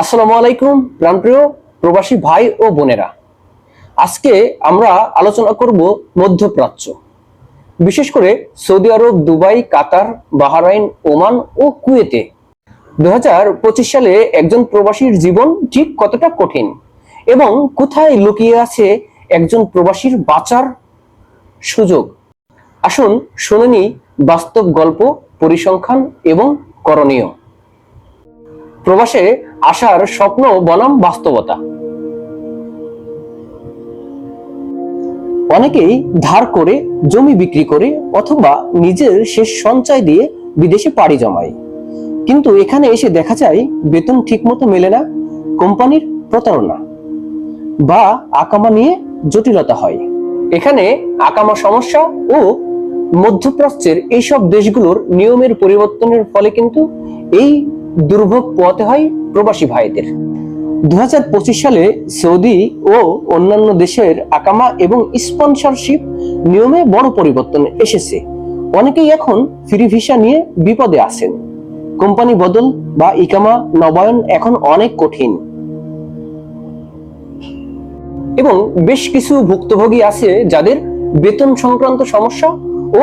আসসালামু আলাইকুম প্রাণপ্রিয় প্রবাসী ভাই ও বোনেরা। আজকে আমরা আলোচনা করব মধ্যপ্রাচ্য। বিশেষ করে Saudi Arab, Dubai, Qatar, Bahrain, Oman ও কুয়েতে। দু হাজার পঁচিশ সালে একজন প্রবাসীর জীবন ঠিক কতটা কঠিন এবং কোথায় লুকিয়ে আছে একজন প্রবাসীর বাঁচার সুযোগ? আসুন শুনে বাস্তব গল্প, পরিসংখ্যান এবং করণীয়। প্রবাসে আসার স্বপ্ন বনাম বাস্তবতা। অনেকেই ধার করে, জমি বিক্রি করে অথবা নিজের শেষ সঞ্চয় দিয়ে বিদেশে পাড়ি জমায়। কিন্তু এখানে এসে দেখা যায়, বেতন ঠিকমতো মেলে না, কোম্পানির প্রতারণা বা আকামা নিয়ে জটিলতা হয়। এখানে আকামা সমস্যা ও মধ্যপ্রাচ্যের এইসব দেশগুলোর নিয়মের পরিবর্তনের ফলে কিন্তু এই দুর্ভোগ পোয়াতে হয় প্রবাসী ভাইদের। দু হাজার পঁচিশ সালে সৌদি ও অন্যান্য দেশের আকামা এবং স্পন্সরশিপ নিয়মে বড় পরিবর্তন এসেছে। অনেকেই এখন ফ্রি ভিসা নিয়ে বিপদে আছেন। কোম্পানি বদল বা ইকামা নবায়ন এখন অনেক কঠিন। এবং বেশ কিছু ভুক্তভোগী আছে যাদের বেতন সংক্রান্ত সমস্যা ও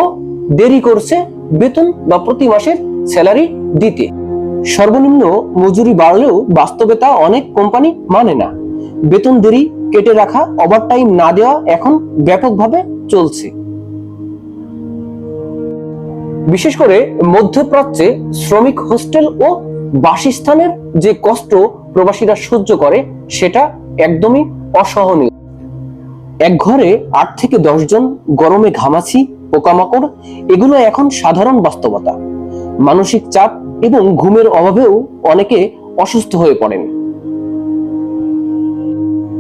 দেরি করছে বেতন বা প্রতি মাসের স্যালারি দিতে। সর্বনিম্ন মজুরি বাড়লেও বাস্তবে তা অনেক কোম্পানি মানে না। বেতন দেরি, কেটে রাখা ওভারটাইম না দেওয়া এখন ব্যাপকভাবে চলছে। বিশেষ করে মধ্যপ্রাচ্যে শ্রমিক হোস্টেল ও বাসস্থানের যে কষ্ট প্রবাসীরা সহ্য করে, সেটা একদমই অসহনীয়। এক ঘরে আট থেকে জন গরমে ঘামাছি পোকামাকড়, এগুলো এখন সাধারণ বাস্তবতা। মানসিক চাপ এবং ঘুমের অভাবেও অনেকে অসুস্থ হয়ে পড়েন।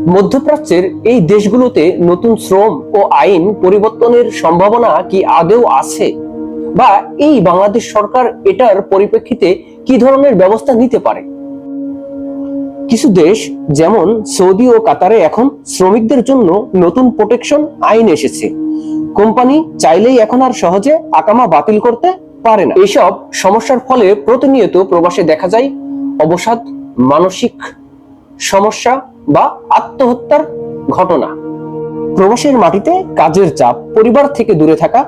মধ্যপ্রাচ্যের এই দেশগুলোতে নতুন শ্রম ও আইন পরিবর্তনের সম্ভাবনা কি আদেও আছে? বা এই বাংলাদেশ সরকার এটার পরিপ্রেক্ষিতে কি ধরনের ব্যবস্থা নিতে পারে? কিছু দেশ, যেমন সৌদি ও কাতারে এখন শ্রমিকদের জন্য নতুন প্রোটেকশন আইন এসেছে। কোম্পানি চাইলেই এখন আর সহজে আকামা বাতিল করতে পারে না। এইসব সমস্যার ফলে প্রতিনিয়ত প্রবাসে দেখা যায় অবসাদ, মানসিক সমস্যা বা আত্মহত্যার ঘটনা। প্রবাসের মাটিতে কাজের চাপ, পরিবার থেকে দূরে থাকা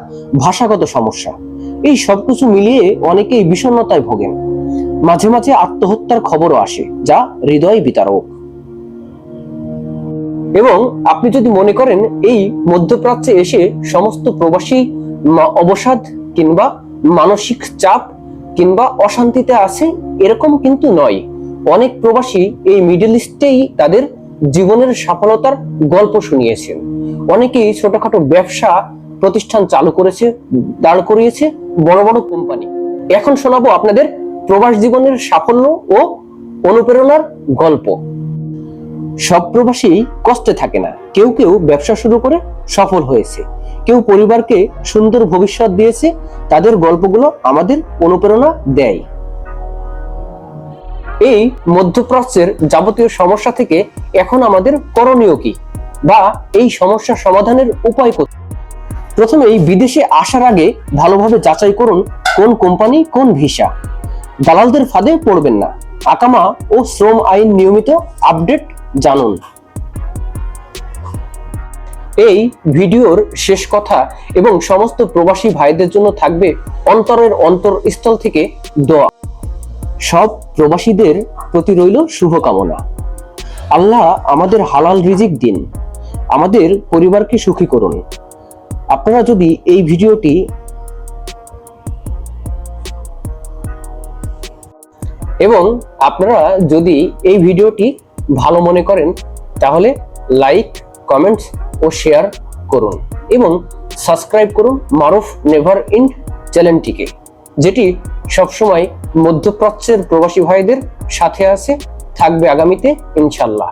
ভাষাগত সমস্যা, এই সবকিছু মিলিয়ে অনেকেই বিষণ্ণতায় ভোগেন। মাঝে মাঝে আত্মহত্যার খবরও আসে, যা হৃদয় বিতারক এবং আপনি যদি মনে করেন এই মধ্যপ্রাচ্যে এসে সমস্ত প্রবাসী অবসাদ কিংবা মানসিক চাপ কিংবা অশান্তিতে আছে এরকম কিন্তু নয়। অনেক প্রবাসী এই মিডল ইস্টেই তাদের জীবনের সফলতার গল্প শুনিয়েছেন। অনেকেই ছোটখাটো ব্যবসা প্রতিষ্ঠান চালু করেছে, দাঁড় করিয়েছে বড় বড় কোম্পানি। এখন শোনাবো আপনাদের প্রবাস জীবনের সাফল্য ও অনুপ্রেরণার গল্প। সব প্রবাসী কষ্টে থাকে না। কেউ কেউ ব্যবসা শুরু করে সফল হয়েছে। কেউ পরিবারকে সুন্দর ভবিষ্যৎ দিয়েছে, তাদের গল্পগুলো আমাদের অনুপ্রেরণা দেয়। এই মধ্যপ্রাচ্যের যাবতীয় সমস্যা থেকে এখন আমাদের করণীয় কি? বা এই সমস্যা সমাধানের উপায় কোথায় প্রথমে এই বিদেশে আসার আগে ভালোভাবে যাচাই করুন কোন কোম্পানি কোন ভিসা। দালালদের ফাঁদে পড়বেন না। আকামা ও শ্রম আইন নিয়মিত আপডেট জানুন। এই ভিডিওর শেষ কথা এবং সমস্ত প্রবাসী ভাইদের জন্য থাকবে অন্তরের অন্তরস্থল থেকে দোয়া। সব প্রবাসীদের প্রতি রইল শুভকামনা। আল্লাহ আমাদের হালাল রিজিক দিন। আমাদের পরিবারকে সুখী করুন। আপনারা যদি এই ভিডিওটি এবং আপনারা যদি এই ভিডিওটি ভালো মনে করেন, তাহলে লাইক, কমেন্টস ও শেয়ার করুন এবং সাবস্ক্রাইব করুন মারুফ নেভার ইন চ্যানেলটিকে, যেটি সবসময় মধ্যপ্রাচ্যের প্রবাসী ভাইদের সাথে আছে, থাকবে আগামীতে ইনশাল্লাহ।